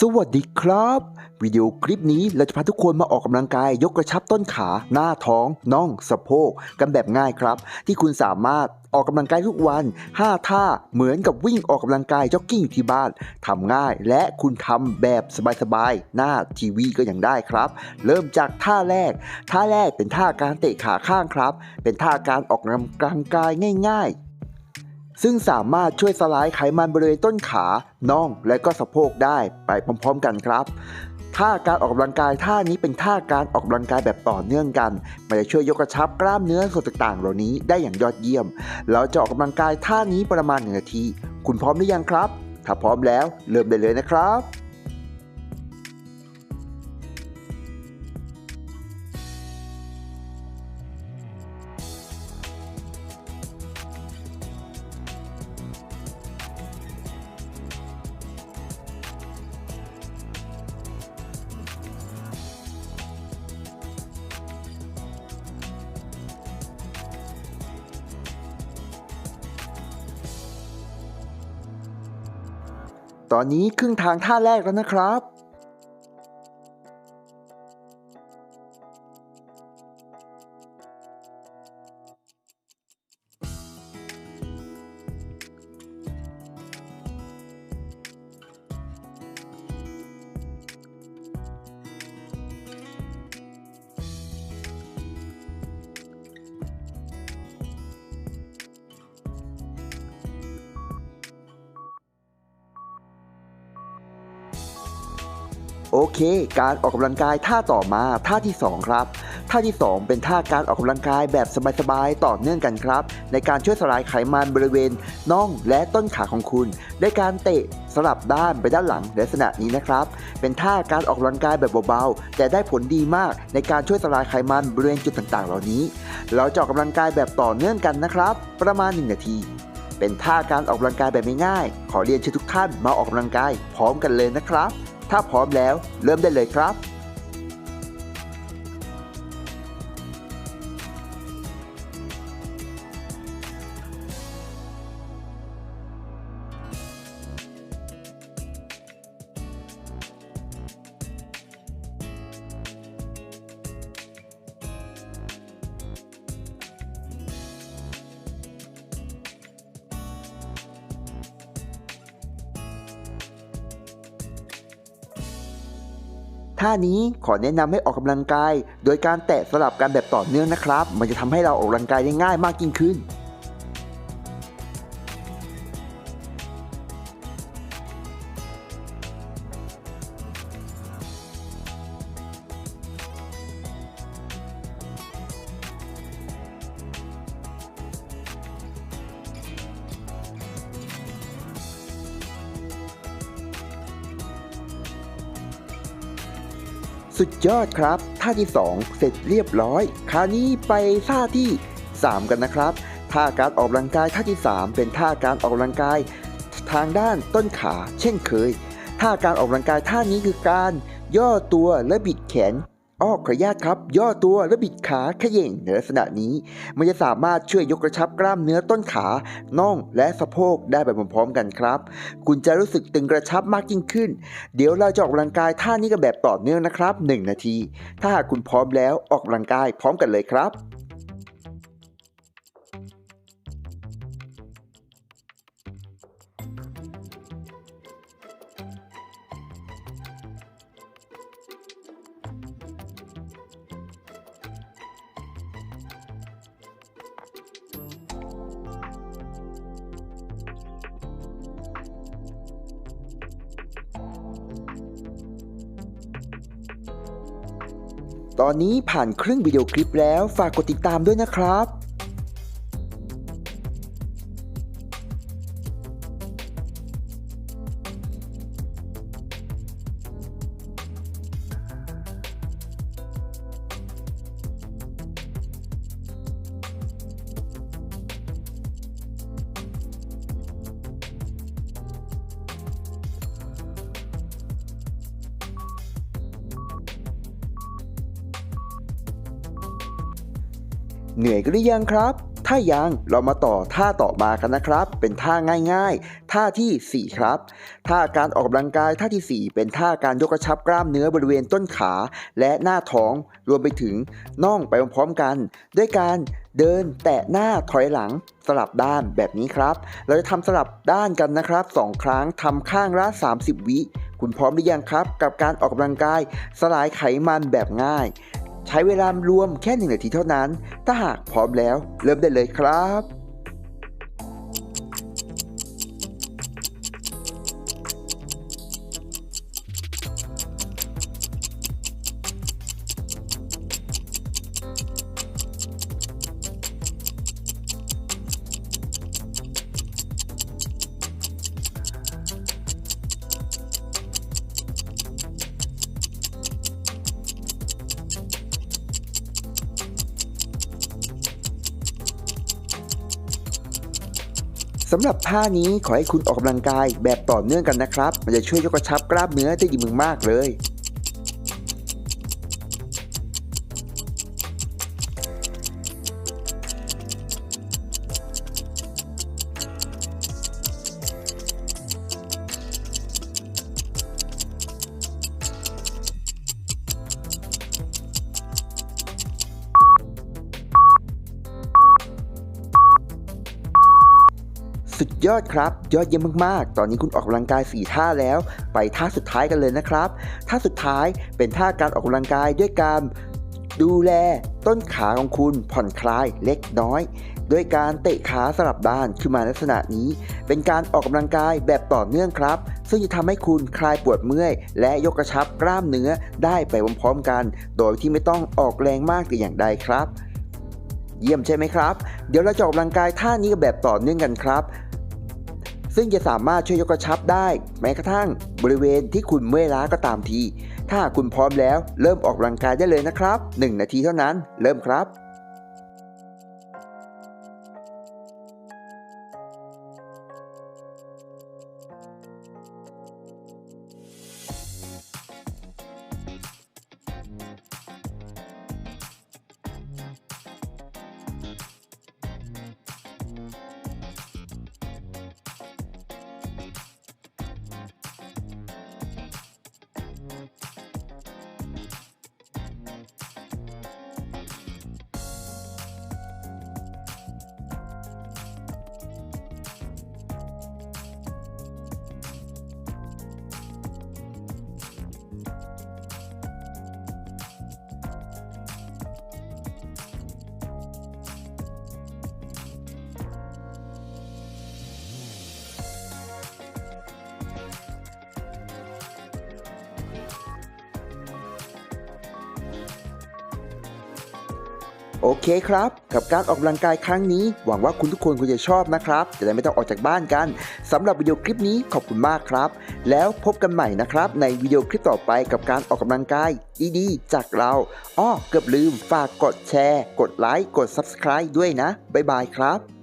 สวัสดีครับ วิดีโอคลิปนี้เราจะพาทุกคนมาออกกำลังกาย ยกกระชับต้นขา หน้าท้องน่อง สะโพก กันแบบง่ายครับ ที่คุณสามารถออกกำลังกายทุกวัน 5 ท่าเหมือนกับวิ่งออกกำลังกายจ็อกกิ้งอยู่ที่บ้านทำง่ายและคุณทำแบบสบายๆ หน้าทีวีก็ยังได้ครับ เริ่มจากท่าแรก ท่าแรกเป็นท่าการเตะขาข้างครับ เป็นท่าการออกกำลังกายง่าย ๆ ซึ่งสามารถช่วยสลายไขมันบริเวณต้นขา น่อง และก็สะโพกได้ไปพร้อมๆกันครับท่าการออกกำลังกายท่านี้เป็นท่าการออกกำลังกายแบบต่อเนื่องกันมันจะช่วยยกกระชับกล้ามเนื้อส่วนต่างๆ เหล่านี้ได้อย่างยอดเยี่ยม เราจะออกกำลังกายท่านี้ประมาณหนึ่งนาที คุณพร้อมหรือยังครับ ถ้าพร้อมแล้วเริ่มได้เลยนะครับ ตอนนี้ครึ่งทางท่าแรกแล้วนะครับ โอเค การออกกำลังกายท่าต่อมาท่าที่ 2 ครับ ท่าที่ 2 เป็นท่าการออกกำลังกายแบบสบายๆต่อเนื่องกันครับ ในการช่วยสลายไขมันบริเวณน่องและต้นขาของคุณด้วยการเตะสลับด้านไปด้านหลังในลักษณะนี้นะครับ เป็นท่าการออกกำลังกายแบบเบาๆ แต่ได้ผลดีมากในการช่วยสลายไขมันบริเวณจุดต่างๆ เหล่านี้ เราจะออกกำลังกายแบบต่อเนื่องกันนะครับ ประมาณ 1 นาที เป็นท่าการออกกำลังกายแบบง่ายๆ ขอเรียนเชิญทุกท่านมาออกกำลังกายพร้อมกันเลยนะครับ ถ้าพร้อมแล้วเริ่มได้เลยครับ ท่านี้ขอแนะนำให้ออกกำลังกาย โดยการแตะสลับกันแบบต่อเนื่องนะครับ มันจะทำให้เราออกกำลังกายได้ง่ายมากยิ่งขึ้น สุดยอดครับ ท่าที่ 2 เสร็จเรียบร้อย คราวนี้ไปท่าที่ 3 กันนะครับ ท่าการออกกำลังกายท่าที่ 3 เป็นท่าการออกกำลังกาย ทางด้านต้นขา เช่นเคย ท่าการออกกำลังกายท่านี้คือการย่อตัวและบิดแขน อ้อขออนุญาตครับ ย่อตัวและบิดขาเขย่งในลักษณะนี้ มันจะสามารถช่วยยกกระชับกล้ามเนื้อต้นขาน่องและสะโพกได้ไปพร้อมๆกันครับ คุณจะรู้สึกตึงกระชับมากยิ่งขึ้น เดี๋ยวเราจะออกกำลังกายท่านี้กันแบบต่อเนื่องนะครับ 1 นาที ถ้าหากคุณพร้อมแล้วออกกำลังกายพร้อมกันเลยครับ ตอนนี้ผ่านครึ่งวิดีโอคลิปแล้วฝากกดติดตามด้วยนะครับ เหนื่อยกันหรือยังครับ ถ้ายังเรามาต่อท่าต่อมากันนะครับ เป็นท่าง่ายๆ ท่าทีสี่4 ครับท่าการออกกำลังกายท่าทีสี่ 4 เป็นท่าการยกกระชับกล้ามเนื้อบริเวณต้นขา และหน้าท้องรวมไปถึงน่องไปพร้อมๆกัน ด้วยการเดินแตะหน้าถอยหลังสลับด้านแบบนี้ครับ เราจะทำสลับด้านกันนะครับ 2 ครั้งทำข้างละ 30 วิคุณพร้อมหรือยังครับ กับการออกกำลังกายสลายไขมันแบบง่าย ใช้เวลารวมแค่หนึ่งนาทีเท่านั้น ถ้าหากพร้อมแล้ว เริ่มได้เลยครับำหรับท่านี้ขอให้คุณออกกำลังกายแบบต่อเนื่องกันนะครับ มันจะช่วยยกกระชับกล้ามเนื้อได้ดีมากเลย สุดยอดครับ ยอดเยี่ยมมากๆ ตอนนี้คุณออกกำลังกาย 4 ท่าแล้ว ไปท่าสุดท้ายกันเลยนะครับ ท่าสุดท้ายเป็นท่าการออกกำลังกายด้วยการดูแลต้นขาของคุณผ่อนคลายเล็กน้อยด้วยการเตะขาสลับด้านขึ้นมาลักษณะนี้ เป็นการออกกำลังกายแบบต่อเนื่องครับ ซึ่งจะทำให้คุณคลายปวดเมื่อย และยกกระชับกล้ามเนื้อได้ไปพร้อมๆกัน โดยที่ไม่ต้องออกแรงมากแต่อย่างใดครับ เยี่ยมใช่ไหมครับ เดี๋ยวเราจะออกกำลังกายท่านี้กันแบบต่อเนื่องกันครับ ซึ่งจะสามารถช่วยยกกระชับได้ แม้กระทั่งบริเวณที่คุณเมื่อยล้าก็ตามที ถ้าคุณพร้อมแล้วเริ่มออกกำลังกายได้เลยนะครับ 1 นาทีเท่านั้น เริ่มครับ โอเคครับ กับการออกกำลังกายครั้งนี้ หวังว่าคุณทุกคนคงจะชอบนะครับ จะได้ไม่ต้องออกจากบ้านกันสำหรับวิดีโอคลิปนี้ขอบคุณมากครับ แล้วพบกันใหม่นะครับ ในวิดีโอคลิปต่อไปกับการออกกำลังกายดีๆจากเราอ้อเกือบลืมฝากกดแชร์ กดไลค์กด Subscribe ด้วยนะบ๊ายบายครับ